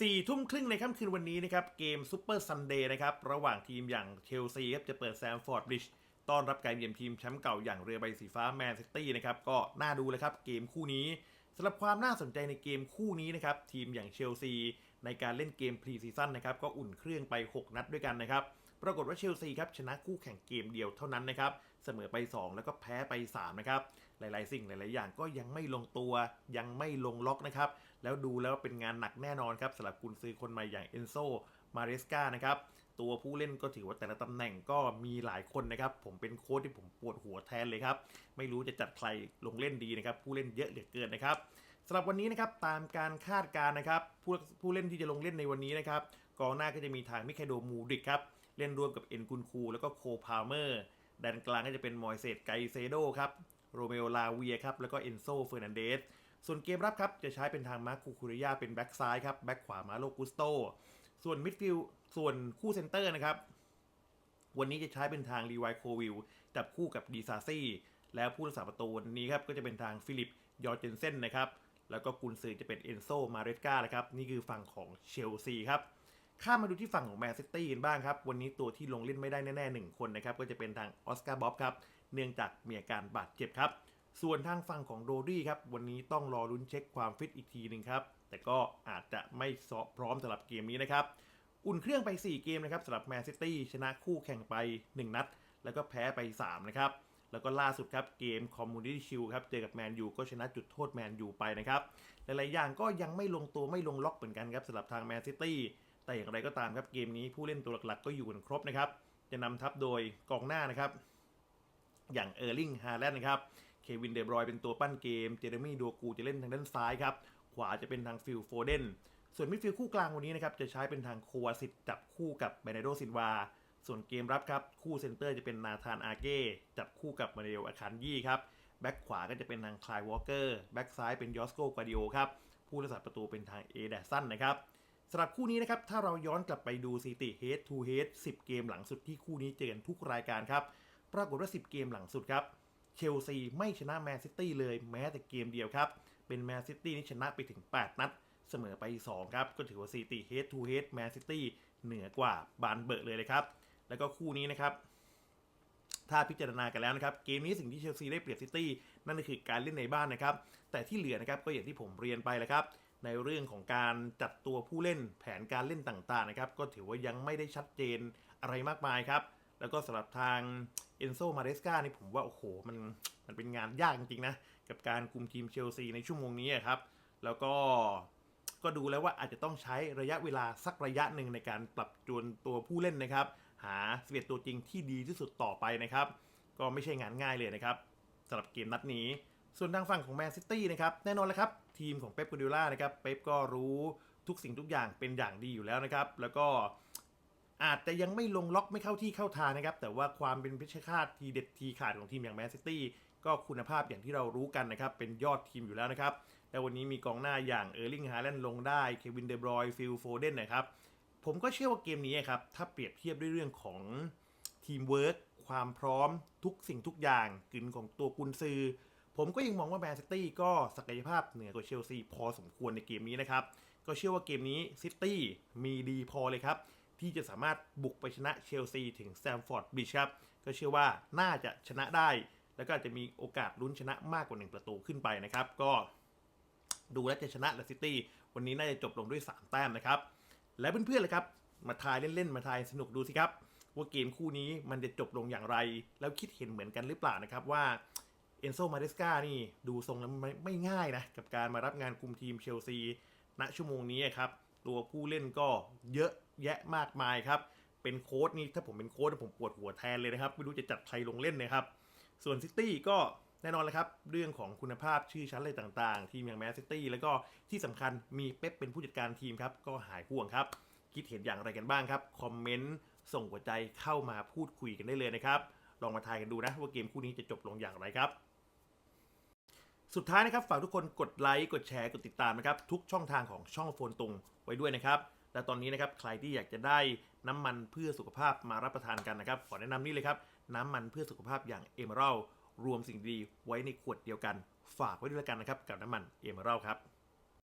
สี่ทุ่มครึ่งในค่ำคืนวันนี้นะครับ เกมซูเปอร์ซันเดย์นะครับ ระหว่างทีมอย่างเชลซีครับจะเปิดแซมฟอร์ดบริดจ์ต้อนรับการเยือนทีมแชมป์เก่าอย่างเรือใบสีฟ้าแมนซิตี้นะครับ ก็น่าดูเลยครับเกมคู่นี้สำหรับความน่าสนใจในเกมคู่นี้นะครับ ทีมอย่างเชลซี ในการเล่นเกมพรีซีซั่นนะครับก็อุ่นเครื่องไป 6 นัดด้วยกันนะครับปรากฏว่าเชลซีครับชนะคู่แข่งเกมเดียวเท่านั้นนะครับเสมอไป 2 แล้วก็แพ้ไป 3 นะครับ หลายๆ สิ่งหลาย ๆ อย่างก็ยังไม่ลงตัว ยังไม่ลงล็อกนะครับ แล้วดูแล้วเป็นงานหนักแน่นอนครับสำหรับกุนซือคนใหม่อย่างเอนโซมาเรสกานะครับตัวผู้เล่นก็ถือว่าแต่ละตำแหน่งก็มีหลายคนนะครับ ผมเป็นโค้ชที่ผมปวดหัวแทนเลยครับ ไม่รู้จะจัดใครลงเล่นดีนะครับ ผู้เล่นเยอะเหลือเกินนะครับ สำหรับวันนี้นะครับตามการคาดการณ์นะครับผู้ผู้เล่นที่จะลงเล่นในวันนี้นะครับกองหน้าก็จะมีทางมิคาโดมูดิกครับเล่นร่วมกับเอ็นกุนคู แล้วก็โคพาเมอร์แดนกลางก็จะเป็นมอยเซตไกเซโดครับโรเมโอลาเวียครับแล้วก็เอนโซเฟอร์นันเดสส่วนเกมรับครับจะใช้เป็นทางมาร์คคูคูริยาเป็นแบ็กซ้ายครับแบ็กขวามาโลกุสโตส่วนมิดฟิลส่วนคู่เซนเตอร์นะครับวันนี้จะใช้เป็นทางรีไวโควิลจับคู่กับดีซาซี่แล้วผู้รักษาประตูวันนี้ครับก็จะเป็นทางฟิลิปยอร์เจนเซนนะครับ แล้วก็กุนซือจะเป็นเอนโซมาเรสกานะครับนี่คือฝั่งของเชลซีครับข้ามมาดูที่ฝั่งของแมนซิตี้กันบ้างครับ วันนี้ตัวที่ลงเล่นไม่ได้แน่ๆหนึ่งคนนะครับ ก็จะเป็นทางออสการ์บ๊อบครับ เนื่องจากมีอาการบาดเจ็บครับ ส่วนทางฝั่งของโรดี้ครับ วันนี้ต้องรอรุ้นเช็คความฟิตอีกทีหนึ่งครับ แต่ก็อาจจะไม่พร้อมสำหรับเกมนี้นะครับ อุ่นเครื่องไป 4 เกมนะครับสำหรับแมนซิตี้ชนะคู่แข่งไป 1 นัด แล้วก็แพ้ไป 3 นะครับ แล้วก็ล่าสุดครับเกมคอมมูนิตี้ชิลครับเจอกับแมนยูก็ชนะจุดโทษแมนยูไปนะครับหลายๆอย่างก็ยังไม่ลงตัวไม่ลงล็อกเหมือนกันครับสำหรับทางแมนซิตี้แต่อย่างไรก็ตามครับเกมนี้ผู้เล่นตัวหลักๆ ก็อยู่กันครบนะครับจะนำทัพโดยกองหน้านะครับ อย่างเออร์ลิงฮาแลนด์นะครับเควินเดบรอยเป็นตัวปั้นเกมเจเรมี่ดัวกูจะเล่นทางด้านซ้ายครับขวาจะเป็นทางฟิลโฟเดนส่วนมิดฟิลด์คู่กลางวันนี้นะครับจะใช้เป็นทางโควาซิตจับคู่กับเบเนโดซินวา ส่วนเกมรับครับ คู่เซนเตอร์จะเป็นนาธานอาเก้จับคู่กับมาเรลอาคานยี่ครับ แบ็กขวาก็จะเป็นทางคลายวอลเกอร์ แบ็กซ้ายเป็นยอสโกกวาดิโอครับ ผู้รักษาประตูเป็นทางเอเดสันนะครับสำหรับคู่นี้นะครับ ถ้าเราย้อนกลับไปดูสถิติ head to head 10 เกมหลังสุดที่คู่นี้เจอกันทุกรายการครับ ปรากฏว่า 10 เกมหลังสุดครับ เชลซีไม่ชนะแมนซิตี้เลยแม้แต่เกมเดียวครับ เป็นแมนซิตี้นี่ชนะไปถึง 8 นัด เสมอไป 2 ครับ ก็ถือว่าสถิติ head to head แมนซิตี้เหนือกว่าบานเบิร์เลยนะครับ แล้วก็คู่นี้นะครับ ถ้าพิจารณากันแล้วนะครับ เกมนี้สิ่งที่เชลซีได้เปรียบซิตี้นั่นก็คือการเล่นในบ้านนะครับ แต่ที่เหลือนะครับก็อย่างที่ผมเรียนไปแล้วครับ ในเรื่องของการจัดตัวผู้เล่นแผนการเล่นต่างๆนะครับ ก็ถือว่ายังไม่ได้ชัดเจนอะไรมากมายครับ แล้วก็สำหรับทางเอนโซมาเรสกานี่ผมว่าโอ้โหมันมันเป็นงานยากจริงๆนะกับการคุมทีมเชลซีในชั่วโมงนี้ครับ แล้วก็ก็ดูแล้วว่าอาจจะต้องใช้ระยะเวลาสักระยะหนึ่งในการปรับจูนตัวผู้เล่นนะครับ หา11ตัวจริงที่ดีที่สุดต่อไปนะครับ ก็ไม่ใช่งานง่ายเลยนะครับสำหรับเกมนัดนี้ ส่วนทางฝั่งของแมนซิตี้นะครับแน่นอนแล้วครับ ทีมของเป๊ปกูดิล่านะครับเป๊ปก็รู้ทุกสิ่งทุกอย่างเป็นอย่างดีอยู่แล้วนะครับ แล้วก็อาจจะยังไม่ลงล็อกไม่เข้าที่เข้าทางนะครับ แต่ว่าความเป็นพิชคาตทีเด็ดทีขาดของทีมอย่างแมนซิตี้ก็คุณภาพอย่างที่เรารู้กันนะครับ เป็นยอดทีมอยู่แล้วนะครับและวันนี้มีกองหน้าอย่างเออร์ลิงฮาแลนด์ลงได้ เควินเดบรอยฟิลโฟเดนนะครับ ผมก็เชื่อว่าเกมนี้ครับ ถ้าเปรียบเทียบด้วยเรื่องของทีมเวิร์คความพร้อมทุกสิ่งทุกอย่างกลิ่นของตัวกุนซือ ผมก็ยังมองว่าแมนซิตี้ก็ศักยภาพเหนือกว่าเชลซีพอสมควรในเกมนี้นะครับ ก็เชื่อว่าเกมนี้ซิตี้มีดีพอเลยครับ ที่จะสามารถบุกไปชนะเชลซีถึงแซมฟอร์ดบิชครับก็เชื่อว่าน่าจะชนะได้ แล้วก็จะมีโอกาสลุ้นชนะมากกว่า 1 ประตูขึ้นไปนะครับ ก็ดูแลจะชนะและซิตี้วันนี้น่าจะจบลงด้วย 3 แต้มนะครับ และเพื่อนๆเลยครับ มาทายเล่นๆ มาทายสนุกดูสิครับ ว่าเกมคู่นี้มันจะจบลงอย่างไร แล้วคิดเห็นเหมือนกันหรือเปล่านะครับว่าเอนโซมาเดสกานี่ดูทรงแล้วไม่ไม่ง่ายนะ กับการมารับงานคุมทีมเชลซีณชั่วโมงนี้ครับตัวผู้เล่นก็เยอะแยะมากมายครับ เป็นโค้ดนี่ถ้าผมเป็นโค้ดผมปวดหัวแทนเลยนะครับ ไม่รู้จะจัดใครลงเล่นนะครับ ส่วนซิตี้ก็ แน่นอนเลยครับ เรื่องของคุณภาพชื่อชั้นอะไรต่างๆ ทีมอย่างแมนซิตี้แล้วก็ที่สำคัญมีเป๊ปเป็นผู้จัดการทีมครับ ก็หายห่วงครับ คิดเห็นอย่างไรกันบ้างครับ คอมเมนต์ส่งหัวใจเข้ามาพูดคุยกันได้เลยนะครับ ลองมาทายกันดูนะ ว่าเกมคู่นี้จะจบลงอย่างไรครับสุดท้ายนะครับฝากทุกคนกดไลค์กดแชร์กดติดตามนะครับทุกช่องทางของช่องโฟนตุงไว้ด้วยนะครับและตอนนี้นะครับใครที่อยากจะได้น้ำมันเพื่อสุขภาพมารับประทานกันนะครับขอแนะนำนี่เลยครับน้ำมันเพื่อสุขภาพอย่างเอเมอรัล รวมสิ่งดีไว้ในขวดเดียวกัน ฝากไว้ด้วยแล้วกันนะครับกับน้ำมันเอเมอรัลครับ